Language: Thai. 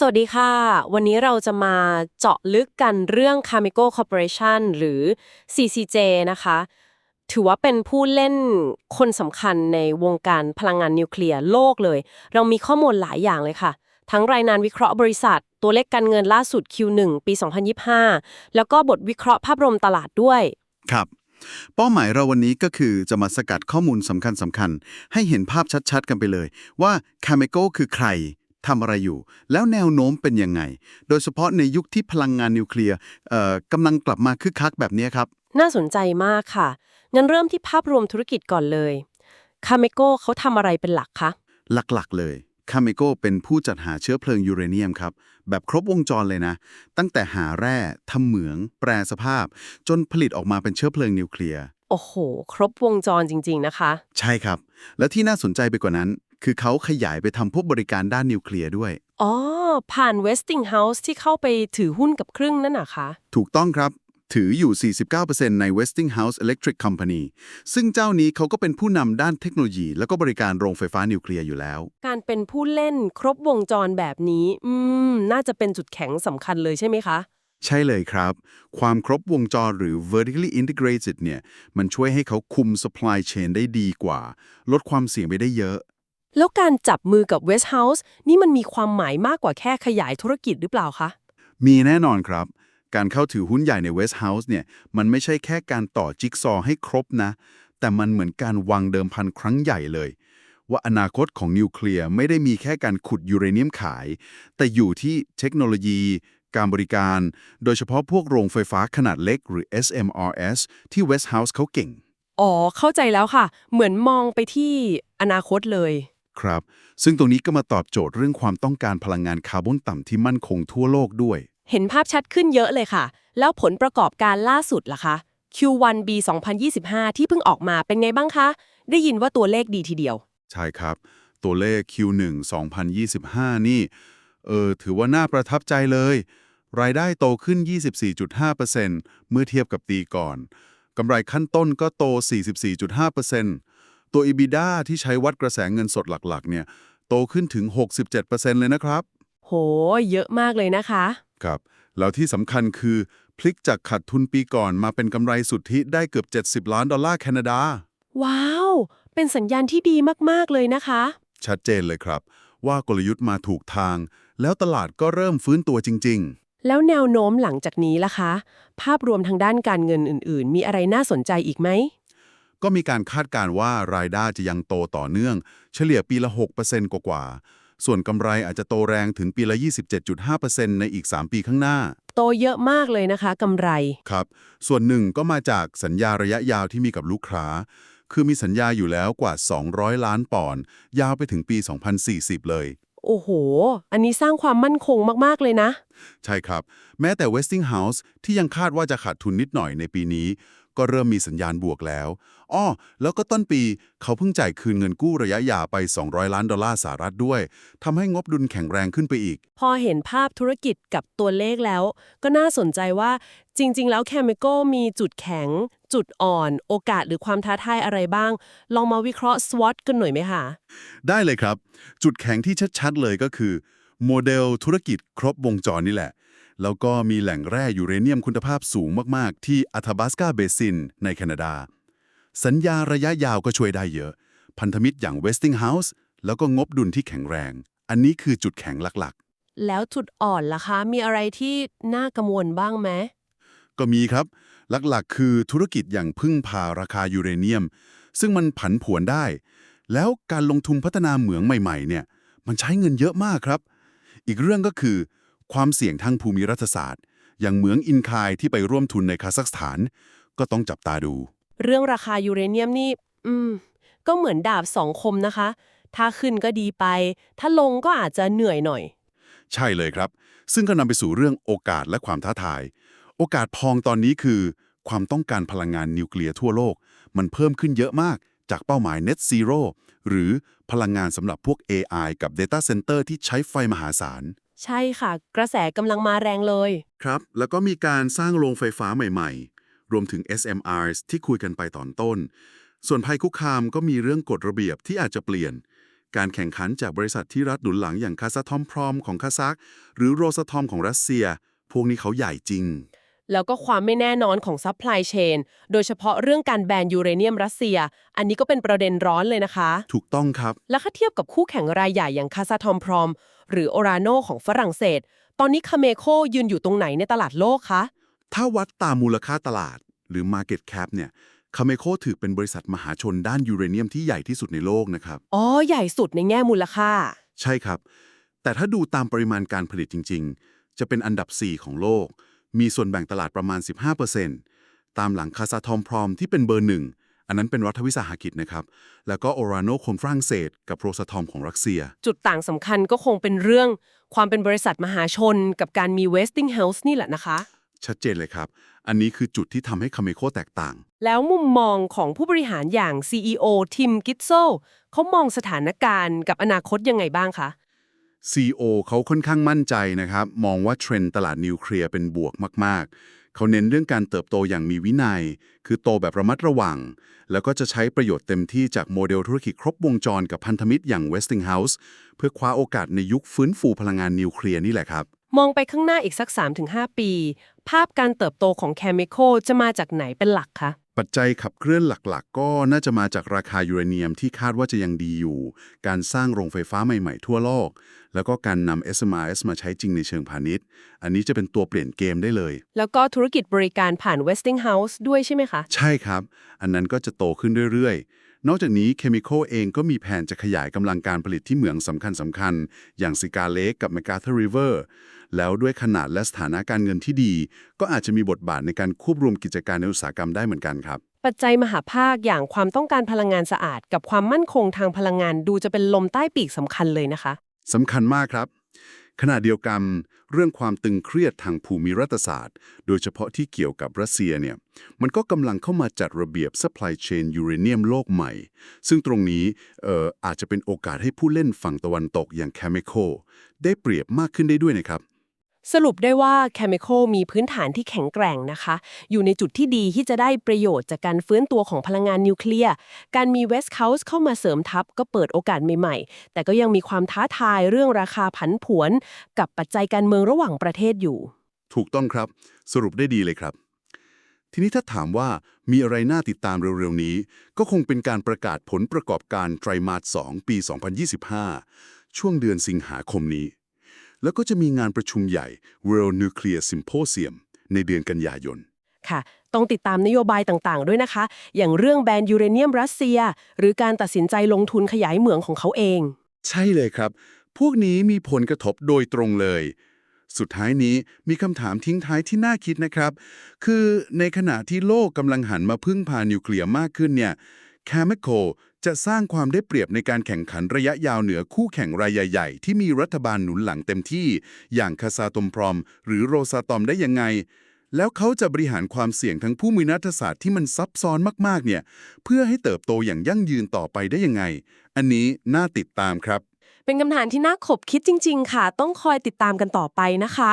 สวัสดีค่ะ วันนี้เราจะมาเจาะลึกกันเรื่อง Cameco Corporation หรือ CCJ นะคะ ถือว่าเป็นผู้เล่นคนสำคัญในวงการพลังงานนิวเคลียร์โลกเลย เรามีข้อมูลหลายอย่างเลยค่ะ ทั้งรายงานวิเคราะห์บริษัท ตัวเลขการเงินล่าสุด Q1 ปี 2025 แล้วก็บทวิเคราะห์ภาพรวมตลาดด้วย ครับ เป้าหมายเราวันนี้ก็คือจะมาสกัดข้อมูลสำคัญสำคัญๆให้เห็นภาพชัดๆ กันไปเลย ว่า Cameco คือใคร ทำอะไรอยู่ แล้วแนวโน้มเป็นยังไง โดยเฉพาะในยุคที่พลังงานนิวเคลียร์เอ่อกำลังกลับมาคึกคักแบบนี้ครับ น่าสนใจมากค่ะ งั้นเริ่มที่ภาพรวมธุรกิจก่อนเลย Cameco เขาทำอะไรเป็นหลักคะ หลักๆเลย Cameco เป็นผู้จัดหาเชื้อเพลิงยูเรเนียมครับ แบบครบวงจรเลยนะ ตั้งแต่หาแร่ทำเหมือง แปรสภาพ จนผลิตออกมาเป็นเชื้อเพลิงนิวเคลียร์ โอ้โห ครบวงจรจริง ๆ นะคะ ใช่ครับ และที่น่าสนใจไปกว่านั้น คือเขาขยายไปทำพวกบริการด้านนิวเคลียร์ด้วย อ๋อ ผ่าน Westinghouse ที่เข้าไปถือหุ้นกับครึ่งนั่นน่ะคะ ถูกต้องครับ ถืออยู่ 49%ใน Westinghouse Electric Company ซึ่งเจ้านี้เขาก็เป็นผู้นำด้านเทคโนโลยี แล้วก็บริการโรงไฟฟ้านิวเคลียร์อยู่แล้ว การเป็นผู้เล่นครบวงจรแบบนี้ อืม น่าจะเป็นจุดแข็งสำคัญเลยใช่ไหมคะ ใช่เลยครับ ความครบวงจรหรือ vertically integrated เนี่ย มันช่วยให้เขาคุม supply chain ได้ดีกว่า ลดความเสี่ยงไปได้เยอะ แล้วการจับมือกับ Westhouse นี่มันมีความหมายมากกว่าแค่ขยายธุรกิจหรือเปล่าคะ มีแน่นอนครับ การเข้าถือหุ้นใหญ่ใน Westhouse เนี่ย มันไม่ใช่แค่การต่อจิ๊กซอว์ให้ครบนะ แต่มันเหมือนการวางเดิมพันครั้งใหญ่เลย ว่าอนาคตของนิวเคลียร์ไม่ได้มีแค่การขุดยูเรเนียมขาย แต่อยู่ที่เทคโนโลยี การบริการ โดยเฉพาะพวกโรงไฟฟ้าขนาดเล็กหรือ SMRS ที่ Westhouse เขาเก่ง อ๋อ เข้าใจแล้วค่ะ เหมือนมองไปที่อนาคตเลย ครับ ซึ่งตรงนี้ก็มาตอบโจทย์เรื่องความต้องการพลังงานคาร์บอนต่ำที่มั่นคงทั่วโลกด้วย เห็นภาพชัดขึ้นเยอะเลยค่ะ แล้วผลประกอบการล่าสุดล่ะคะ Q1 B 2025 ที่เพิ่งออกมาเป็นไงบ้างคะ ได้ยินว่าตัวเลขดีทีเดียว ใช่ครับ ตัวเลข Q1 2025 นี่ เออ ถือว่าน่าประทับใจเลย รายได้โตขึ้น 24.5%เมื่อเทียบกับปีก่อน กำไรขั้นต้นก็โต 44.5%ตัว EBITDA ที่ใช้วัดกระแสเงินสดหลักๆ เนี่ย โตขึ้นถึง 67%เลยนะครับ โห เยอะมากเลยนะคะ ครับ แล้วที่สำคัญคือพลิกจากขาดทุนปีก่อนมาเป็นกำไรสุทธิได้เกือบ 70 ล้านดอลลาร์แคนาดา ว้าว เป็นสัญญาณที่ดีมาก ๆ เลยนะคะ ชัดเจนเลยครับ ว่ากลยุทธ์มาถูกทาง แล้วตลาดก็เริ่มฟื้นตัวจริง แล้วแนวโน้มหลังจากนี้ล่ะคะ ภาพรวมทางด้านการเงินอื่น ๆ มีอะไรน่าสนใจอีกไหมๆก็มีการคาดการณ์ว่ารายได้จะยังโตต่อเนื่อง เฉลี่ยปีละ 6%กว่าๆส่วนกำไรอาจจะโตแรงถึงปีละ 27.5%ในอีก 3 ปีข้างหน้า โตเยอะมากเลยนะคะกำไร ครับ ส่วนหนึ่งก็มาจากสัญญาระยะยาวที่มีกับลูกค้า คือมีสัญญาอยู่แล้วกว่า 200 ล้านปอนด์ยาวไปถึงปี 2040 เลย โอ้โห อันนี้สร้างความมั่นคงมาก ๆ เลยนะ ใช่ครับ แม้แต่ Westinghouse ที่ยังคาดว่าจะขาดทุนนิดหน่อยในปีนี้ ก็เริ่มมีสัญญาณบวกแล้วอ้อแล้วก็ต้นปีเขาเพิ่งจ่ายคืนเงินกู้ระยะยาวไป 200 ล้านดอลลาร์สหรัฐด้วยทำให้งบดุลแข็งแรงขึ้นไปอีก พอเห็นภาพธุรกิจกับตัวเลขแล้ว ก็น่าสนใจว่าจริง ๆ แล้ว Chemical มีจุดแข็ง จุดอ่อน โอกาสหรือความท้าทายอะไรบ้าง ลองมาวิเคราะห์ SWOT กันหน่อยไหมคะ ได้เลยครับ จุดแข็งที่ชัดๆเลยก็คือ โมเดลธุรกิจครบวงจรนี่แหละ แล้วก็มีแหล่งแร่ยูเรเนียมคุณภาพสูงมาก ๆ ที่อัธบาสกาเบซินในแคนาดา สัญญาระยะยาวก็ช่วยได้เยอะ พันธมิตรอย่าง Westinghouse แล้วก็งบดุลที่แข็งแรง อันนี้คือจุดแข็งหลักแล้วจุดอ่อนล่ะคะ มีอะไรที่น่ากังวลบ้างไหมๆก็มีครับ หลักๆ คือธุรกิจอย่างพึ่งพาราคายูเรเนียม ซึ่งมันผันผวนได้ แล้วการลงทุนพัฒนาเหมืองใหม่ๆ เนี่ย มันใช้เงินเยอะมากครับ อีกเรื่องก็คือ ความเสี่ยงทางภูมิรัฐศาสตร์ อย่างเหมืองอินคายที่ไปร่วมทุนในคาซัคสถาน ก็ต้องจับตาดู เรื่องราคายูเรเนียมนี่ อืม ก็เหมือนดาบสองคมนะคะ ถ้าขึ้นก็ดีไป ถ้าลงก็อาจจะเหนื่อยหน่อย ใช่เลยครับ ซึ่งก็นำไปสู่เรื่องโอกาสและความท้าทาย โอกาสพองตอนนี้คือ ความต้องการพลังงานนิวเคลียร์ทั่วโลก มันเพิ่มขึ้นเยอะมากจากเป้าหมาย Net Zero หรือพลังงานสำหรับพวก AI กับ Data Center ที่ใช้ไฟมหาศาล ใช่ค่ะ กระแสกำลังมาแรงเลย ครับ แล้วก็มีการสร้างโรงไฟฟ้าใหม่ๆ รวมถึง SMRs ที่คุยกันไปตอนต้น ส่วนภัยคุกคามก็มีเรื่องกฎระเบียบที่อาจจะเปลี่ยน การแข่งขันจากบริษัทที่รัฐหนุนหลังอย่างคาซาทอมพรอมของคาซัก หรือโรซาทอมของรัสเซีย พวกนี้เขาใหญ่จริง แล้วก็ความไม่แน่นอนของซัพพลายเชนโดยเฉพาะเรื่องการแบนยูเรเนียมรัสเซีย อันนี้ก็เป็นประเด็นร้อนเลยนะคะ ถูกต้องครับ แล้วถ้าเทียบกับคู่แข่งรายใหญ่อย่างคาซาทอมพรอม หรือโอราโนของฝรั่งเศส ตอนนี้คาเมโคยืนอยู่ตรงไหนในตลาดโลกคะ ถ้าวัดตามมูลค่าตลาดหรือ Market Cap เนี่ยคาเมโคถือเป็นบริษัทมหาชนด้านยูเรเนียมที่ใหญ่ที่สุดในโลกนะครับ อ๋อ ใหญ่สุดในแง่มูลค่า ใช่ครับ แต่ถ้าดูตามปริมาณการผลิตจริง ๆ จะเป็นอันดับ 4 ของโลก มีส่วนแบ่งตลาดประมาณ 15%ตามหลังคาซาทอมพรอมที่เป็นเบอร์หนึ่ง อันนั้นเป็นรัฐวิสาหกิจนะครับ แล้วก็โอราโนคนฝรั่งเศส กับโรซาทอมของรัสเซีย จุดต่างสำคัญก็คงเป็นเรื่องความเป็นบริษัทมหาชน กับการมี Westinghouse นี่แหละนะคะ ชัดเจนเลยครับ อันนี้คือจุดที่ทำให้คาเมโคแตกต่าง แล้วมุมมองของผู้บริหารอย่าง CEO ทิมกิตโซเขามองสถานการณ์กับอนาคตยังไงบ้างคะ CEO เขาค่อนข้างมั่นใจนะครับ มองว่าเทรนด์ตลาดนิวเคลียร์เป็นบวกมาก ๆ เขาเน้นเรื่องการเติบโตอย่างมีวินัย คือโตแบบระมัดระวัง แล้วก็จะใช้ประโยชน์เต็มที่จากโมเดลธุรกิจครบวงจรกับพันธมิตรอย่าง Westinghouse เพื่อคว้าโอกาสในยุคฟื้นฟูพลังงานนิวเคลียร์นี่แหละครับ มองไปข้างหน้าอีกสัก 3-5 ปี ภาพการเติบโตของแคมิคอลจะมาจากไหนเป็นหลักคะ ปัจจัยขับเคลื่อนหลักๆ ก็น่าจะมาจากราคายูเรเนียมที่คาดว่าจะยังดีอยู่ การสร้างโรงไฟฟ้าใหม่ๆทั่วโลก แล้วก็การนำ SMRs มาใช้จริงในเชิงพาณิชย์ อันนี้จะเป็นตัวเปลี่ยนเกมได้เลย แล้วก็ธุรกิจบริการผ่าน Westinghouse ด้วยใช่ไหมคะ ใช่ครับ อันนั้นก็จะโตขึ้นเรื่อยๆ นอกจากนี้เคมีคอลเองก็มีแผนจะขยายกำลังการผลิตที่เหมืองสำคัญสำคัญๆอย่างซิกาเลกกับ m ม c a r t h u r River แล้วด้วยขนาดและสถานะการเงินที่ดี ก็อาจจะมีบทบาทในการควบรวมกิจการในอุตสาหกรรมได้เหมือนกันครับ ปัจจัยมหาภาคอย่างความต้องการพลังงานสะอาด กับความมั่นคงทางพลังงานดูจะเป็นลมใต้ปีกสำคัญเลยนะคะสำคัญมากครับ ขณะเดียวกัน เรื่องความตึงเครียดทางภูมิรัฐศาสตร์ โดยเฉพาะที่เกี่ยวกับรัสเซียเนี่ยมันก็กำลังเข้ามาจัดระเบียบ supply chain ยูเรเนียมโลกใหม่ ซึ่งตรงนี้อออาจจะเป็นโอกาสให้ผู้เล่นฝั่งตะวันตกอย่าง Chemical ได้เปรียบมากขึ้นได้ด้วยนะครับ สรุปได้ว่า Chemical มีพื้นฐานที่แข็งแกร่งนะคะ อยู่ในจุดที่ดีที่จะได้ประโยชน์จากการฟื้นตัวของพลังงานนิวเคลียร์ การมี West Coast เข้ามาเสริมทัพก็เปิดโอกาสใหม่ๆ แต่ก็ยังมีความท้าทายเรื่องราคาผันผวน กับปัจจัยการเมืองระหว่างประเทศอยู่ ถูกต้องครับ สรุปได้ดีเลยครับ ทีนี้ถ้าถามว่ามีอะไรน่าติดตามเร็วๆนี้ ก็คงเป็นการประกาศผลประกอบการไตรมาส 2 ปี 2025 ช่วงเดือนสิงหาคมนี้ แล้วก็จะมีงานประชุมใหญ่ World Nuclear Symposium ในเดือนกันยายน ค่ะ ต้องติดตามนโยบายต่างๆ ด้วยนะคะ อย่างเรื่องแบนยูเรเนียมรัสเซีย หรือการตัดสินใจลงทุนขยายเหมืองของเขาเอง ใช่เลยครับ พวกนี้มีผลกระทบโดยตรงเลย สุดท้ายนี้มีคำถามทิ้งท้ายที่น่าคิดนะครับ คือในขณะที่โลกกำลังหันมาพึ่งพานิวเคลียร์มากขึ้นเนี่ย c h e m i c a l จะสร้างความได้เปรียบในการแข่งขันระยะยาวเหนือคู่แข่งรายใหญ่ ๆ ที่มีรัฐบาลหนุนหลังเต็มที่ อย่างคาซาตมพรอม หรือโรซาตอมได้ยังไง แล้วเขาจะบริหารความเสี่ยงทั้งผู้มีนัฐศาสตร์ที่มันซับซ้อนมากๆเนี่ย เพื่อให้เติบโตอย่างยั่งยืนต่อไปได้ยังไง อันนี้น่าติดตามครับ เป็นคำถามที่น่าขบคิดจริง ๆ ค่ะ ต้องคอยติดตามกันต่อไปนะคะ